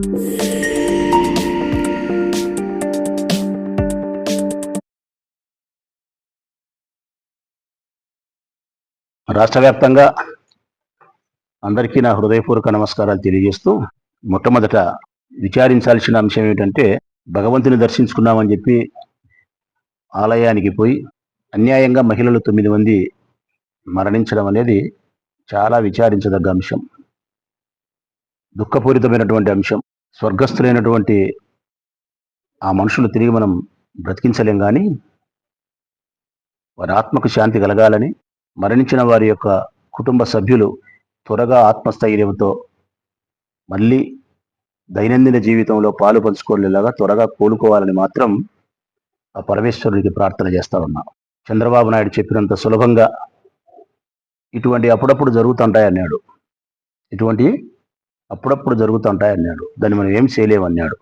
రాష్ట్ర వ్యాప్తంగా అందరికీ నా హృదయపూర్వక నమస్కారాలు తెలియజేస్తూ మొట్టమొదట విచారించాల్సిన అంశం ఏమిటంటే భగవంతుని దర్శించుకున్నామని చెప్పి ఆలయానికి పోయి అన్యాయంగా మహిళలు తొమ్మిది మంది మరణించడం అనేది చాలా విచారించదగ్గ అంశం. దుఃఖపూరితమైనటువంటి అంశం. స్వర్గస్థులైనటువంటి ఆ మనుషులు తిరిగి మనం బ్రతికించలేం కానీ వారి ఆత్మకు శాంతి కలగాలని మరణించిన వారి యొక్క కుటుంబ సభ్యులు త్వరగా ఆత్మస్థైర్యంతో మళ్ళీ దైనందిన జీవితంలో పాలు పంచుకోలేలాగా త్వరగా కోలుకోవాలని మాత్రం ఆ పరమేశ్వరుడికి ప్రార్థన చేస్తా ఉన్నా. చంద్రబాబు నాయుడు చెప్పినంత సులభంగా ఇటువంటి అప్పుడప్పుడు జరుగుతుంటాయన్నాడు. ఇటువంటి అప్పుడప్పుడు జరుగుతుంటాయన్నాడు దాన్ని మనం ఏం చేయలేమన్నాడు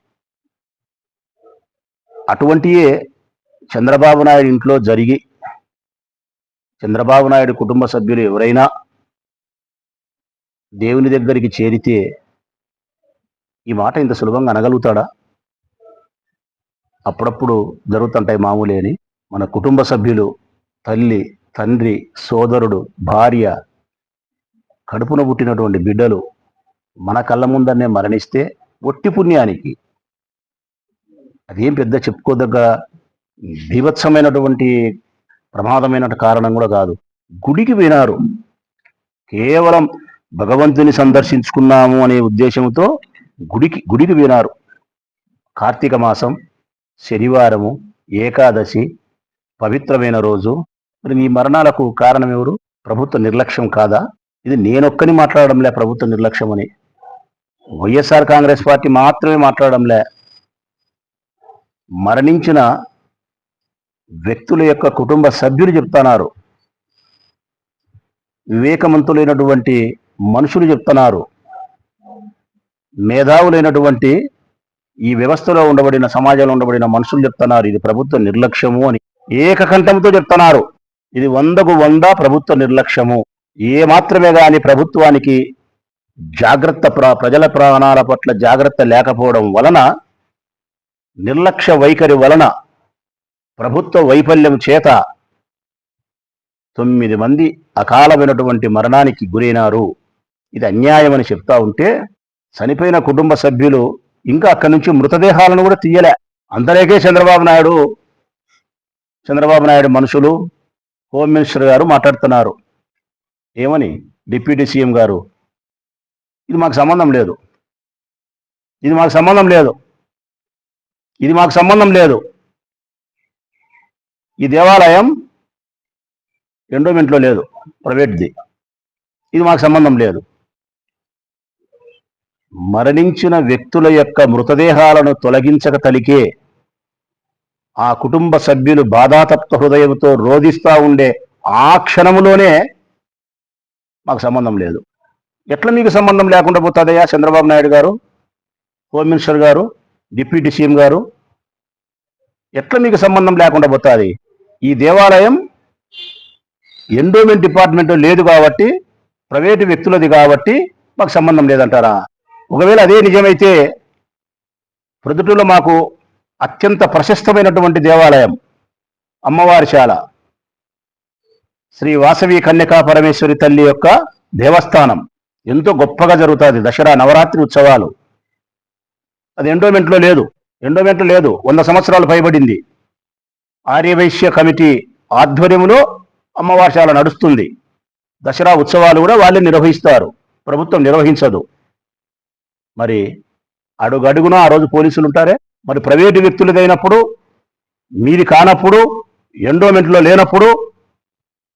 అటువంటియే చంద్రబాబు నాయుడు ఇంట్లో జరిగి చంద్రబాబు నాయుడు కుటుంబ సభ్యులు ఎవరైనా దేవుని దగ్గరికి చేరితే ఈ మాట ఇంత సులభంగా అనగలుగుతాడా? అప్పుడప్పుడు జరుగుతుంటాయి మామూలే అని. మన కుటుంబ సభ్యులు తల్లి తండ్రి సోదరుడు భార్య కడుపున పుట్టినటువంటి బిడ్డలు మన కళ్ళ ముందరనే మరణిస్తే ఒట్టి పుణ్యానికి. అదేం పెద్ద చెప్పుకోదగ్గ బీభత్సమైనటువంటి ప్రమాదమైన కారణం కూడా కాదు. గుడికి వినారు కేవలం భగవంతుని సందర్శించుకున్నాము అనే ఉద్దేశంతో గుడికి గుడికి వినారు కార్తీక మాసం శనివారము ఏకాదశి పవిత్రమైన రోజు. మరి ఈ మరణాలకు కారణం ఎవరు? ప్రభుత్వ నిర్లక్ష్యం కాదా? ఇది నేనొక్కని మాట్లాడడంలే ప్రభుత్వ నిర్లక్ష్యం అని వైఎస్ఆర్ కాంగ్రెస్ పార్టీ మాత్రమే మాట్లాడంలే. మరణించిన వ్యక్తుల యొక్క కుటుంబ సభ్యులు చెప్తున్నారు. వివేకవంతులైనటువంటి మనుషులు చెప్తున్నారు. మేధావులైనటువంటి ఈ వ్యవస్థలో ఉండబడిన సమాజంలో ఉండబడిన మనుషులు చెప్తున్నారు. ఇది ప్రభుత్వ నిర్లక్ష్యము అని ఏకకంఠంతో చెప్తున్నారు. ఇది వందకు వంద ప్రభుత్వ నిర్లక్ష్యము. ఏ మాత్రమే కానీ ప్రభుత్వానికి జాగ్రత్త ప్రా ప్రజల ప్రాణాల పట్ల జాగ్రత్త లేకపోవడం వలన నిర్లక్ష్య వైఖరి వలన ప్రభుత్వ వైఫల్యం చేత తొమ్మిది మంది అకాలమైనటువంటి మరణానికి గురైనారు. ఇది అన్యాయం అని చెప్తా ఉంటే చనిపోయిన కుటుంబ సభ్యులు ఇంకా అక్కడి నుంచి మృతదేహాలను కూడా తీయలే. అందరికీ చంద్రబాబు నాయుడు చంద్రబాబు నాయుడు మనుషులు హోమ్ మినిస్టర్ గారు మాట్లాడుతున్నారు. ఏమని? డిప్యూటీ సీఎం గారు ఇది మాకు సంబంధం లేదు. ఇది మాకు సంబంధం లేదు. ఇది మాకు సంబంధం లేదు. ఈ దేవాలయం ఎండోమెంట్లో లేదు ప్రైవేట్ది. ఇది మాకు సంబంధం లేదు. మరణించిన వ్యక్తుల యొక్క మృతదేహాలను తొలగించక తలికే ఆ కుటుంబ సభ్యులు బాధాతప్త హృదయంతో రోధిస్తూ ఉండే ఆ క్షణములోనే మాకు సంబంధం లేదు. ఎట్లా మీకు సంబంధం లేకుండా పోతుందయ్యా? Chandrababu Naidu garu home minister garu deputy CM garu ఎట్లా మీకు సంబంధం లేకుండా పోతుంది? ఈ దేవాలయం ఎండోమెంట్ డిపార్ట్మెంట్ లేదు కాబట్టి ప్రైవేటు వ్యక్తులది కాబట్టి మాకు సంబంధం లేదంటారా? ఒకవేళ అదే నిజమైతే ప్రొద్దుటూరులో మాకు అత్యంత ప్రశస్తమైనటువంటి దేవాలయం అమ్మవారి శాల శ్రీ వాసవి కన్యకా పరమేశ్వరి తల్లి యొక్క దేవస్థానం. ఎంతో గొప్పగా జరుగుతుంది దసరా నవరాత్రి ఉత్సవాలు. అది ఎండోమెంట్లో లేదు. ఎండోమెంట్లో లేదు. వంద సంవత్సరాలు పైబడింది. ఆర్యవైశ్య కమిటీ ఆధ్వర్యంలో అమ్మవార్షాల నడుస్తుంది. దసరా ఉత్సవాలు కూడా వాళ్ళే నిర్వహిస్తారు. ప్రభుత్వం నిర్వహించదు. మరి అడుగడుగున ఆ రోజు పోలీసులు ఉంటారే? మరి ప్రైవేటు వ్యక్తులదైనప్పుడు మీది కానప్పుడు ఎండోమెంట్లో లేనప్పుడు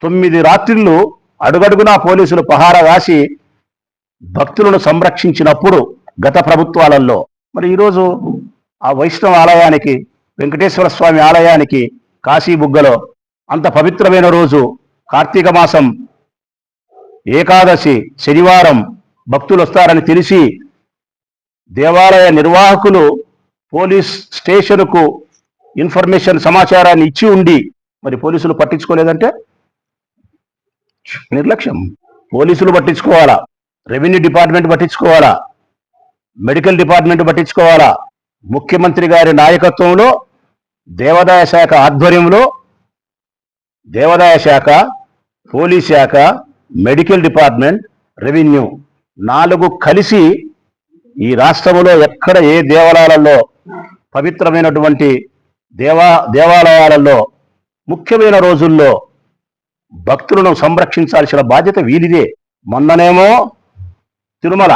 తొమ్మిది రాత్రిళ్ళు అడుగడుగున పోలీసులు పహారా రాసి భక్తులను సంరక్షించినప్పుడు గత ప్రభుత్వాలలో మరి ఈరోజు ఆ వైష్ణవ ఆలయానికి వెంకటేశ్వర స్వామి ఆలయానికి కాశీబుగ్గలో అంత పవిత్రమైన రోజు కార్తీక మాసం ఏకాదశి శనివారం భక్తులు వస్తారని తెలిసి దేవాలయ నిర్వాహకులు పోలీస్ స్టేషన్కు ఇన్ఫర్మేషన్ సమాచారాన్ని ఇచ్చి ఉండి మరి పోలీసులు పట్టించుకోలేదంటే? నిర్లక్ష్యం. పోలీసులు పట్టించుకోవాలా? రెవెన్యూ డిపార్ట్మెంట్ పట్టించుకోవాలా? మెడికల్ డిపార్ట్మెంట్ పట్టించుకోవాలా? ముఖ్యమంత్రి గారి నాయకత్వంలో దేవాదాయ శాఖ ఆధ్వర్యంలో దేవాదాయ శాఖ పోలీస్ శాఖ మెడికల్ డిపార్ట్మెంట్ రెవెన్యూ నాలుగు కలిసి ఈ రాష్ట్రంలో ఎక్కడ ఏ దేవాలయాలలో పవిత్రమైనటువంటి దేవా దేవాలయాలలో ముఖ్యమైన రోజుల్లో భక్తులను సంరక్షించాల్సిన బాధ్యత వీరిదే. మొన్ననేమో తిరుమల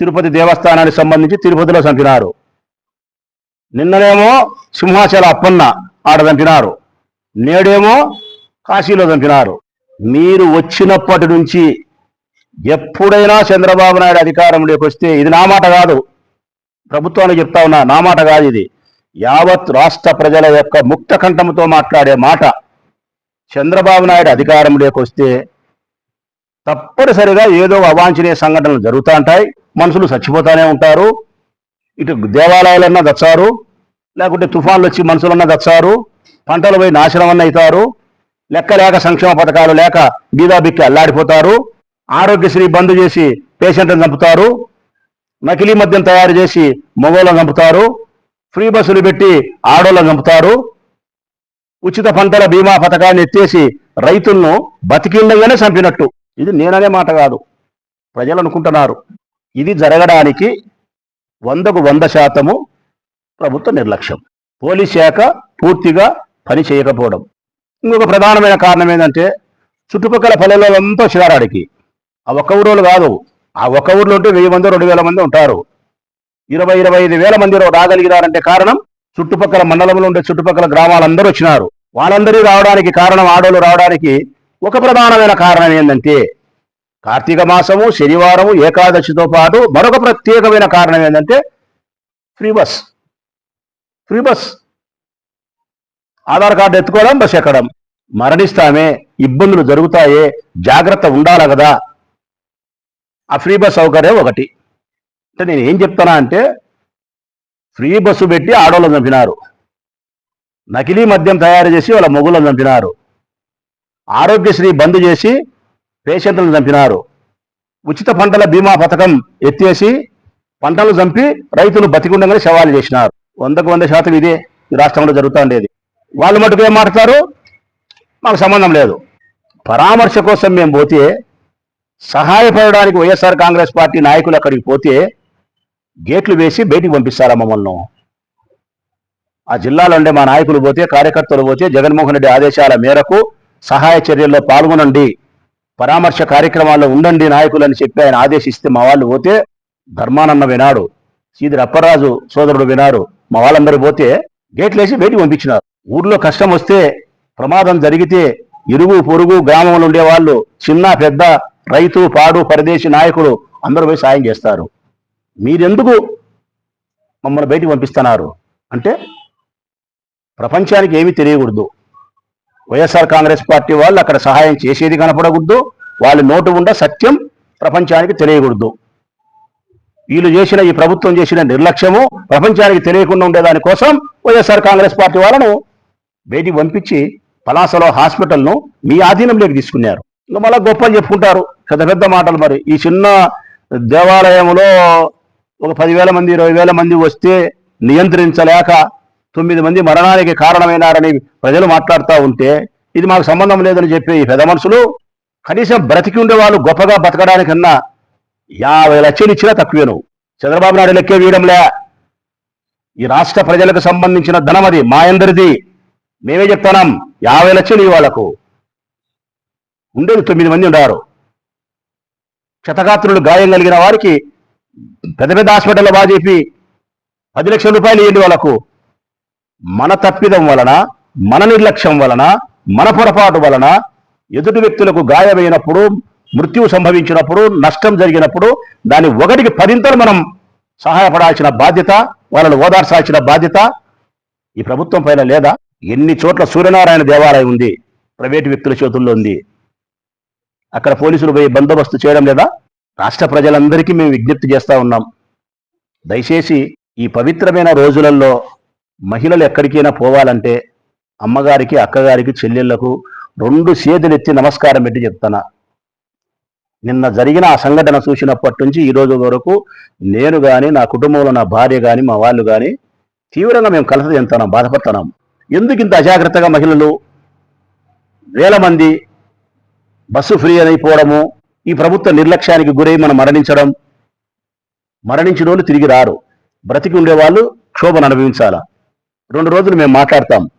తిరుపతి దేవస్థానానికి సంబంధించి తిరుపతిలో చంపినారు. నిన్ననేమో సింహాచల అప్పన్న ఆడ చంపినారు. నేడేమో కాశీలో చంపినారు. మీరు వచ్చినప్పటి నుంచి ఎప్పుడైనా చంద్రబాబు నాయుడు అధికారంలోకి వస్తే ఇది నా మాట కాదు. ప్రభుత్వానికి చెప్తా ఉన్నా నా మాట కాదు ఇది. యావత్ రాష్ట్ర ప్రజల యొక్క ముక్త కంఠంతో మాట్లాడే మాట చంద్రబాబు నాయుడు అధికారంలోకి వస్తే తప్పనిసరిగా ఏదో అవాంఛనీయ సంఘటనలు జరుగుతూ ఉంటాయి. మనుషులు చచ్చిపోతూనే ఉంటారు. ఇటు దేవాలయాలన్నా దచ్చారు. లేకుంటే తుఫాన్లు వచ్చి మనుషులన్నా దచ్చారు. పంటలు పోయి నాశనం అన్న అవుతారు. లెక్క లేక సంక్షేమ పథకాలు లేక బీదాబిక్కి అల్లాడిపోతారు. ఆరోగ్యశ్రీ బంద్ చేసి పేషెంట్లను చంపుతారు. నకిలీ మద్యం తయారు చేసి మగోళ్ళని చంపుతారు. ఫ్రీ బస్సులు పెట్టి ఆడోళ్ళని చంపుతారు. ఉచిత పంటల బీమా పథకాన్ని ఎత్తేసి రైతులను బతికిండగానే చంపినట్టు. ఇది నేననే మాట కాదు. ప్రజలు అనుకుంటున్నారు. ఇది జరగడానికి వందకు వంద శాతము ప్రభుత్వ నిర్లక్ష్యం. పోలీస్ శాఖ పూర్తిగా పని చేయకపోవడం. ఇంకొక ప్రధానమైన కారణం ఏంటంటే చుట్టుపక్కల పల్లెలంతా శివారాడికి. ఆ ఒక్క ఊరోళ్ళు కాదు. ఆ ఒక్క ఊర్లో ఉంటే వెయ్యి మంది రెండు వేల మంది ఉంటారు. ఇరవై ఇరవై ఐదు వేల మంది రాగలిగినారంటే కారణం చుట్టుపక్కల మండలంలో ఉండే చుట్టుపక్కల గ్రామాలందరూ వచ్చినారు. వాళ్ళందరూ రావడానికి కారణం ఆడోళ్ళు రావడానికి ఒక ప్రధానమైన కారణం ఏంటంటే కార్తీక మాసము శనివారము ఏకాదశితో పాటు మరొక ప్రత్యేకమైన కారణం ఏంటంటే free bus. Free bus. Aadhaar card ఎత్తుకోవడం bus ఎక్కడం. మరణిస్తామే ఇబ్బందులు జరుగుతాయే జాగ్రత్త ఉండాలి కదా. ఆ ఫ్రీ బస్ సౌకర్యం ఒకటి. అంటే నేను ఏం చెప్తానా అంటే ఫ్రీ బస్సు పెట్టి ఆడవాళ్ళని చంపినారు. నకిలీ మద్యం తయారు చేసి వాళ్ళ మొగుళ్ళని చంపినారు. ఆరోగ్యశ్రీ బంద్ చేసి పేషెంట్లను చంపినారు. ఉచిత పంటల బీమా పథకం ఎత్తేసి పంటలు చంపి రైతులు బతికుండగానే సవాలు చేసినారు. వందకు వంద శాతం ఇదే ఈ రాష్ట్రంలో జరుగుతూ ఉండేది వాళ్ళు మటుకు ఏం మాట్లాడతారు? మాకు సంబంధం లేదు. పరామర్శ కోసం మేము పోతే సహాయపడడానికి వైఎస్ఆర్ కాంగ్రెస్ పార్టీ నాయకులు అక్కడికి పోతే గేట్లు వేసి బయటికి పంపిస్తారా మమ్మల్ని? ఆ జిల్లాలో ఉండే మా నాయకులు పోతే కార్యకర్తలు పోతే జగన్మోహన్ రెడ్డి ఆదేశాల మేరకు సహాయ చర్యల్లో పాల్గొనండి. పరామర్శ కార్యక్రమాల్లో ఉండండి నాయకులని చెప్పి ఆయన ఆదేశిస్తే మా వాళ్ళు పోతే ధర్మానన్న వినాడు. సీదిరి అప్పరాజు సోదరుడు వినాడు. మా వాళ్ళందరూ పోతే గేట్లేసి బయటికి పంపించినారు. ఊర్లో కష్టం వస్తే ప్రమాదం జరిగితే ఇరుగు పొరుగు గ్రామంలో ఉండే వాళ్ళు చిన్న పెద్ద రైతు పాడు పరదేశీ నాయకులు అందరూ పోయి సాయం చేస్తారు. మీరెందుకు మమ్మల్ని బయటికి పంపిస్తున్నారు? అంటే ప్రపంచానికి ఏమీ తెలియకూడదు. వైఎస్ఆర్ కాంగ్రెస్ పార్టీ వాళ్ళు అక్కడ సహాయం చేసేది కనపడకూడదు. వాళ్ళు నోటు ఉండ సత్యం ప్రపంచానికి తెలియకూడదు. వీళ్ళు చేసిన ఈ ప్రభుత్వం చేసిన నిర్లక్ష్యము ప్రపంచానికి తెలియకుండా ఉండేదాని కోసం వైఎస్ఆర్ కాంగ్రెస్ పార్టీ వాళ్ళను బయటికి పంపించి పలాసలో హాస్పిటల్ను మీ ఆధీనంలోకి తీసుకున్నారు. ఇంకా మళ్ళీ గొప్పలు చెప్పుకుంటారు. పెద్ద పెద్ద మాటలు మరి. ఈ చిన్న దేవాలయంలో ఒక పదివేల మంది ఇరవై వేల మంది వస్తే నియంత్రించలేక తొమ్మిది మంది మరణానికి కారణమైనారని ప్రజలు మాట్లాడుతూ ఉంటే ఇది మాకు సంబంధం లేదని చెప్పి ఈ పెద్ద మనుషులు కనీసం బ్రతికి ఉండే వాళ్ళు గొప్పగా బతకడానికన్నా యాభై లక్షలు ఇచ్చినా తక్కువేను. చంద్రబాబు నాయుడు లెక్కే వేయడంలే ఈ రాష్ట్ర ప్రజలకు సంబంధించిన ధనం అది మా అందరిది మేమే చెప్తున్నాం యాభై లక్షలు ఇవాళకు ఉండేది తొమ్మిది మంది ఉన్నారు క్షతగాత్రులు గాయం కలిగిన వారికి పెద్ద పెద్ద హాస్పిటల్లో బాగా చెప్పి పది లక్షల రూపాయలు ఇవ్వండి వాళ్ళకు. మన తప్పిదం వలన మన నిర్లక్ష్యం వలన మన పొరపాటు వలన ఎదుటి వ్యక్తులకు గాయమైనప్పుడు మృత్యువు సంభవించినప్పుడు నష్టం జరిగినప్పుడు దాని ఒకటికి పదింతలు మనం సహాయపడాల్సిన బాధ్యత వాళ్ళను ఓదార్చాల్సిన బాధ్యత ఈ ప్రభుత్వం పైన లేదా? ఎన్ని చోట్ల సూర్యనారాయణ దేవాలయం ఉంది ప్రైవేటు వ్యక్తుల చేతుల్లో ఉంది. అక్కడ పోలీసులు పోయి బందోబస్తు చేయడం లేదా? రాష్ట్ర ప్రజలందరికీ మేము విజ్ఞప్తి చేస్తూ ఉన్నాం. దయచేసి ఈ పవిత్రమైన రోజులలో మహిళలు ఎక్కడికైనా పోవాలంటే అమ్మగారికి అక్కగారికి చెల్లెళ్ళకు రెండు చేతులెత్తి నమస్కారం పెట్టి చెప్తానా నిన్న జరిగిన ఆ సంఘటన చూసినప్పటి నుంచి ఈ రోజు వరకు నేను కానీ నా కుటుంబంలో నా భార్య కానీ మా వాళ్ళు కానీ తీవ్రంగా మేము కలత చెందుతున్నాం బాధపడుతున్నాం. ఎందుకు ఇంత అజాగ్రత్తగా మహిళలు వేల మంది బస్సు ఫ్రీ అయిపోవడము ఈ ప్రభుత్వ నిర్లక్ష్యానికి గురై మనం మరణించడం మరణించిన వాళ్ళు తిరిగి రారు. బ్రతికి ఉండేవాళ్ళు క్షోభను అనుభవించాలా? రెండు రోజులు మేము మాట్లాడతాం.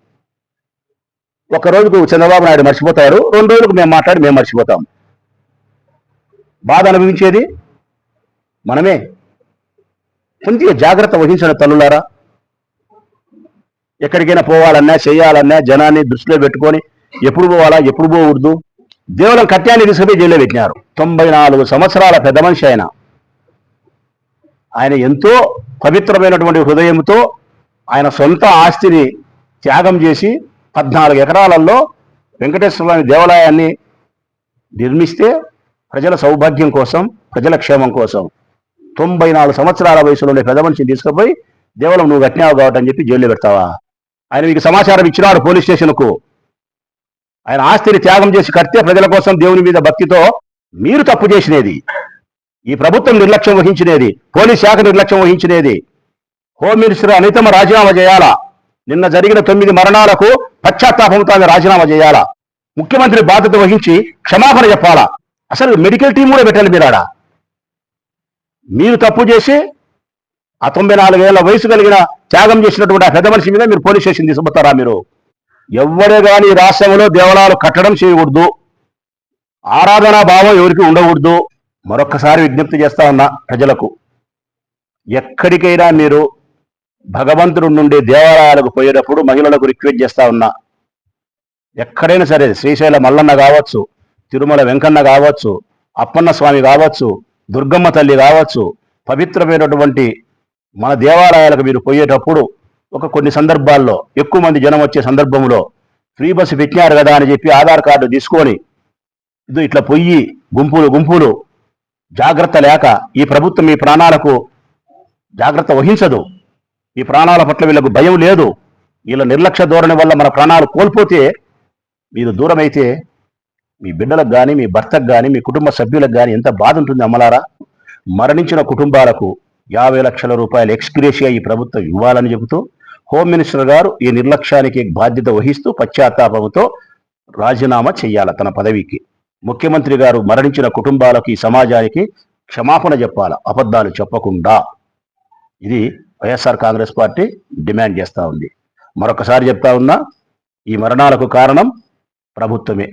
ఒక రోజుకు చంద్రబాబు నాయుడు మర్చిపోతారు రెండు రోజులకు మేము మాట్లాడి మేము మర్చిపోతాం. బాధ అనుభవించేది మనమే. కొంచెం జాగ్రత్త వహించిన తల్లులారా. ఎక్కడికైనా పోవాలన్నా చేయాలన్నా జనాన్ని దృష్టిలో పెట్టుకొని ఎప్పుడు పోవాలా ఎప్పుడు పోకూడదు. దేవులం కట్యాన్ని తీసుకుపోయి జైల్లో పెట్టినారు. తొంభై నాలుగు సంవత్సరాల పెద్ద మనిషి ఆయన. ఆయన ఎంతో పవిత్రమైనటువంటి హృదయంతో ఆయన సొంత ఆస్తిని త్యాగం చేసి పద్నాలుగు ఎకరాలలో వెంకటేశ్వర స్వామి దేవాలయాన్ని నిర్మిస్తే ప్రజల సౌభాగ్యం కోసం ప్రజల క్షేమం కోసం తొంభై నాలుగు సంవత్సరాల వయసులో ఉండే పెద్ద మనిషిని తీసుకుపోయి దేవలం నువ్వు కట్టినావు కాబట్టి అని చెప్పి జైల్లో పెడతావా? ఆయన మీకు సమాచారం ఇచ్చినాడు పోలీస్ స్టేషన్కు. ఆయన ఆస్తిని త్యాగం చేసి కడితే ప్రజల కోసం దేవుని మీద భక్తితో మీరు తప్పు చేసినది. ఈ ప్రభుత్వం నిర్లక్ష్యం వహించినది. పోలీస్ శాఖ నిర్లక్ష్యం వహించినది. హోమ్ మినిస్టర్ రాజీనామా చేయాలా? నిన్న జరిగిన తొమ్మిది మరణాలకు పశ్చాత్తాపంతో ఆమె రాజీనామా చేయాలా? ముఖ్యమంత్రి బాధ్యత వహించి క్షమాపణ చెప్పాలా? అసలు మెడికల్ టీం కూడా పెట్టాలి మీరాడ? మీరు తప్పు చేసి ఆ తొంభై నాలుగేళ్ళ వయసు కలిగిన త్యాగం చేసినటువంటి ఆ పెద్ద మనిషి మీద మీరు పోలీస్ స్టేషన్ తీసుకుపోతారా మీరు? ఎవరే కానీ రాష్ట్రంలో దేవాలయాలు కట్టడం చేయకూడదు. ఆరాధనా భావం ఎవరికి ఉండకూడదు. మరొక్కసారి విజ్ఞప్తి చేస్తా ఉన్నా ప్రజలకు. ఎక్కడికైనా మీరు భగవంతుడు నుండి దేవాలయాలకు పోయేటప్పుడు మహిళలకు రిక్వెస్ట్ చేస్తా ఉన్నా. ఎక్కడైనా సరే శ్రీశైల మల్లన్న కావచ్చు తిరుమల వెంకన్న కావచ్చు అప్పన్న స్వామి కావచ్చు దుర్గమ్మ తల్లి కావచ్చు పవిత్రమైనటువంటి మన దేవాలయాలకు మీరు పోయేటప్పుడు ఒక కొన్ని సందర్భాల్లో ఎక్కువ మంది జనం వచ్చే సందర్భంలో ఫ్రీ బస్సు పెట్టినారు కదా అని చెప్పి ఆధార్ కార్డు తీసుకొని ఇది ఇట్లా పొయ్యి గుంపులు గుంపులు జాగ్రత్త లేక ఈ ప్రభుత్వం ఈ ప్రాణాలకు జాగ్రత్త వహించదు. ఈ ప్రాణాల పట్ల వీళ్ళకు భయం లేదు. వీళ్ళ నిర్లక్ష్య ధోరణి వల్ల మన ప్రాణాలు కోల్పోతే మీరు దూరమైతే మీ బిడ్డలకు కానీ మీ భర్తకు కానీ మీ కుటుంబ సభ్యులకు కానీ ఎంత బాధ ఉంటుంది అమ్మలారా? మరణించిన కుటుంబాలకు యాభై లక్షల రూపాయలు ఎక్స్గ్రేషియా ఈ ప్రభుత్వం ఇవ్వాలని చెబుతూ హోమ్ మినిస్టర్ గారు ఈ నిర్లక్ష్యానికి బాధ్యత వహిస్తూ పశ్చాత్తాపంతో రాజీనామా చేయాల తన పదవికి. ముఖ్యమంత్రి గారు మరణించిన కుటుంబాలకు ఈ సమాజానికి క్షమాపణ చెప్పాల? అబద్ధాలు చెప్పకుండా. ఇది వైఎస్ఆర్ కాంగ్రెస్ పార్టీ డిమాండ్ చేస్తూ ఉంది. మరొకసారి చెప్తా ఉన్నా ఈ మరణాలకు కారణం ప్రభుత్వమే.